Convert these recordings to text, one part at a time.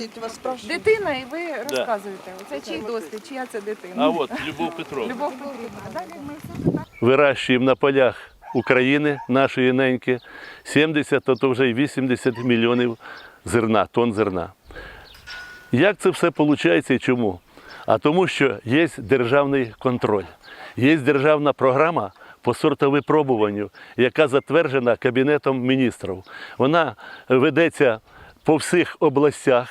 діти вас. Дитина, і ви розказуєте. Оце чий досвід, чия це дитина? А от Любов Петровна. Любов Петрівна. А далі ми все питаємо. Вирощуємо на полях України, нашої неньки, 70, а то вже й 80 мільйонів зерна, тонн зерна. Як це все виходить і чому? А тому, що є державний контроль, є державна програма по сортовипробуванню, яка затверджена Кабінетом міністрів. Вона ведеться по всіх областях.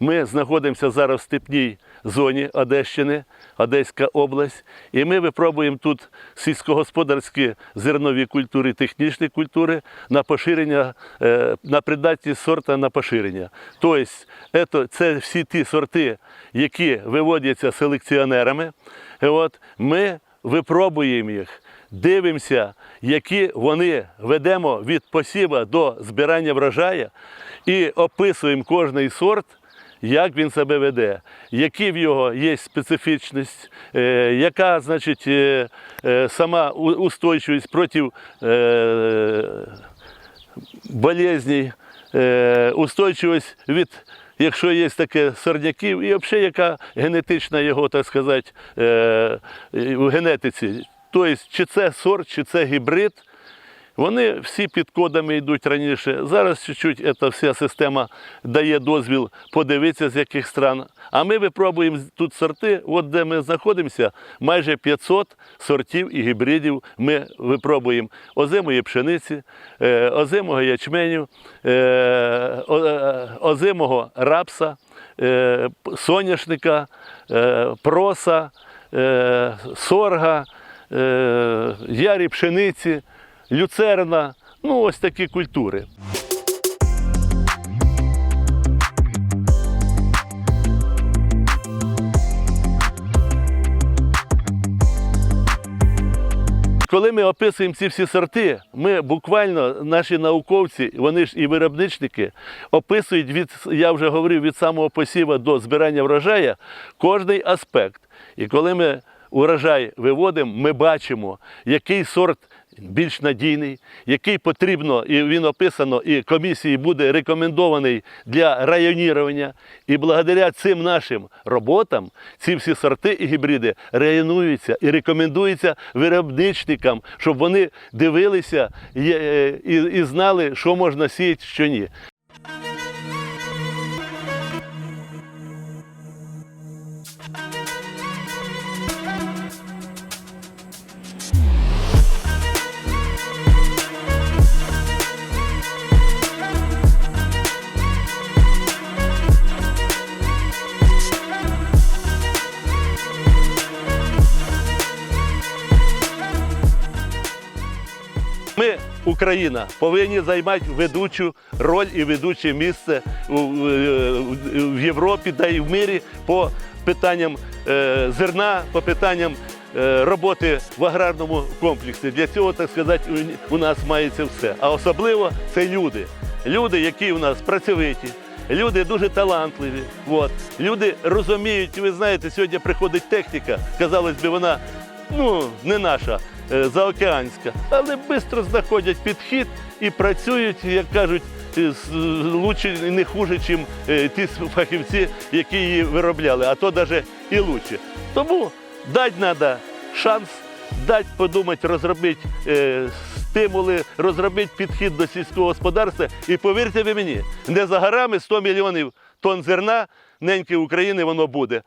Ми знаходимося зараз в степній зоні Одещини, Одеська область, і ми випробуємо тут сільськогосподарські зернові культури, технічні культури на поширення, е, на придатність сорта на поширення. Тобто, це всі ті сорти, які виводяться селекціонерами. От, ми випробуємо їх. Дивимося, які вони ведемо від посіва до збирання врожаю і описуємо кожний сорт, як він себе веде, які в його є специфічність, е, яка значить, е, е, сама устойчивість проти болезней, устойчивість від, якщо є таке сорняків, і взагалі яка генетична його, так сказати, в генетиці. Тобто, чи це сорт, чи це гібрид. Вони всі під кодами йдуть раніше. Зараз чуть-чуть ця вся система дає дозвіл подивитися, з яких стран. А ми випробуємо тут сорти, от де ми знаходимося, майже 500 сортів і гібридів ми випробуємо озимої пшениці, е, озимого ячменю, е, е, озимого рапса, соняшника, проса, сорга, ярі пшениці люцерна, ну ось такі культури. Коли ми описуємо ці всі сорти, ми буквально, наші науковці, вони ж і виробничники, описують від, я вже говорив, від самого посіва до збирання врожаю кожний аспект. І коли ми урожай виводимо, ми бачимо, який сорт більш надійний, який потрібно, і він описано, і комісії буде рекомендований для районірування. І благодаря цим нашим роботам ці всі сорти і гібриди районуються і рекомендуються виробничникам, щоб вони дивилися і, е, і, і знали, що можна сіяти, що ні. Ми, Україна, повинні займати ведучу роль і ведуче місце в Європі та й в мирі по питанням е, зерна, по питанням е, роботи в аграрному комплексі. Для цього, так сказати, у- нас мається все. А особливо це люди. Люди, які у нас працьовиті. Люди дуже талантливі. От. Люди розуміють, ви знаєте, сьогодні приходить техніка, казалось би, вона ну, не наша, заокеанська, але швидко знаходять підхід і працюють, як кажуть, е, лучше не хуже, ніж ті фахівці, які її виробляли, а то навіть і лучше. Тому дати треба шанс, дати подумати, розробити е, стимули, розробити підхід до сільського господарства. І повірте ви мені, не за горами 100 мільйонів тонн зерна неньки України воно буде.